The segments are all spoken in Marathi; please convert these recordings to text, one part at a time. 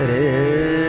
Hare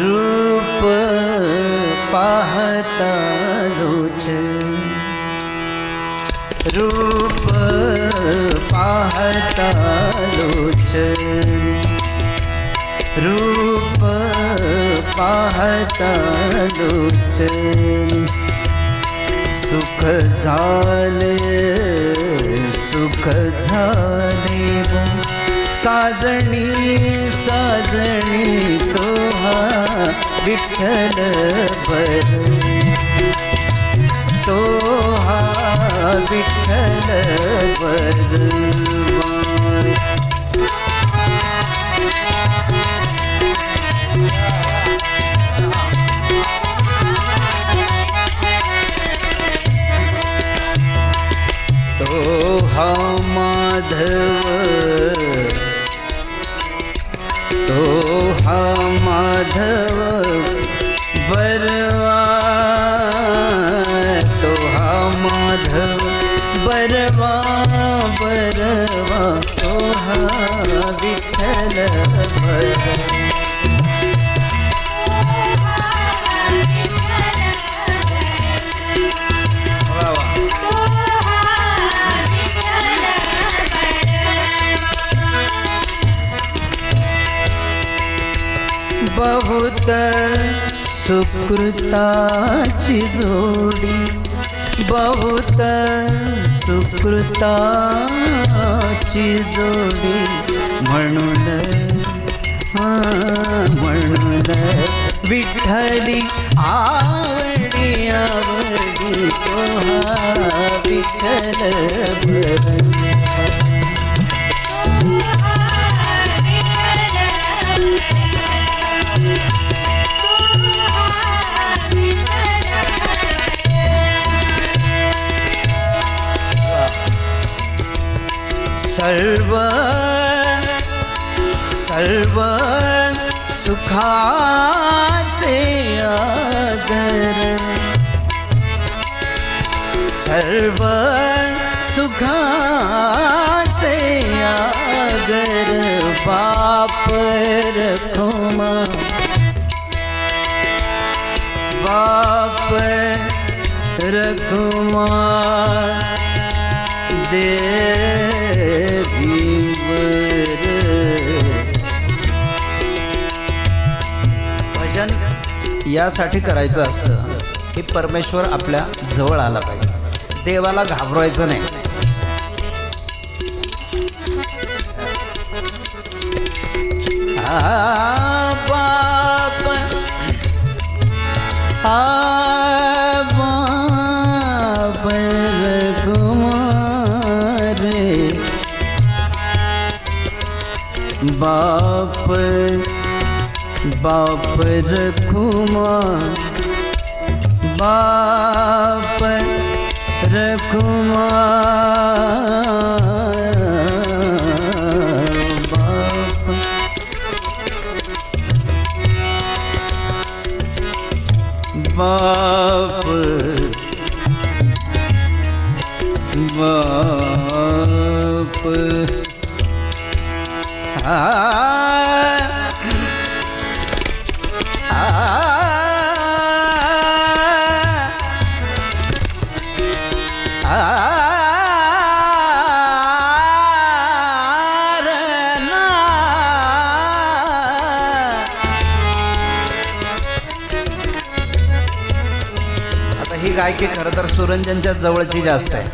रूप पाहता पाहता लोच सुख झाले सुख झाले साजणी साजणी साजणी तोहा विठ्ठल बर. तोहा माधव। तो हा माधव बरवा तो हा माधव बरवा बरवा। तो हा विठ्ठल भरवा तर सुकृताची जोडी बहुत सुकृताची जोडी म्हणून म्हणून विठ्ठली आवडी आवडी तोहा विठ्ठल सर्व सर्व सुखाचे आदर. सर्व सुखाचे आदर बाप रखोमा बाप रखुमा दे भजन यासाठी करायचं असतं की परमेश्वर आपल्या जवळ आला पाहिजे. देवाला घाबरवायचं नाही. आ, बाप बाप रघुमार बाप बाप रखुमा बाप रखुमा बाप बाप बाप। आ, आ, गायकी खरं तर सुरंजनच्या जवळची जास्त आहे.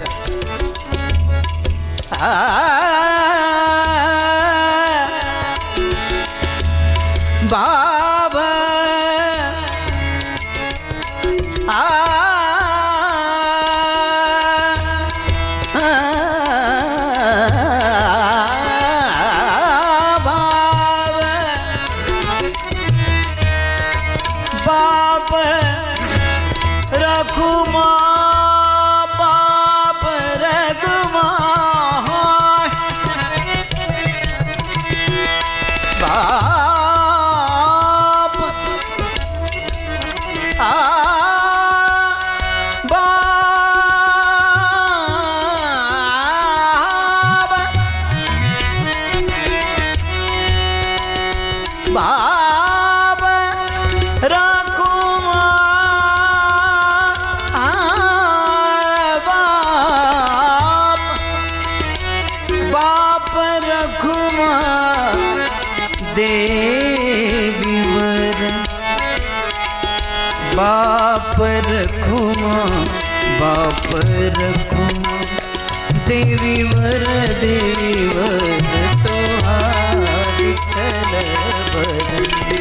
रखुमा बाप रघुमा देवीवर देवीवर तो हा विठ्ठल वर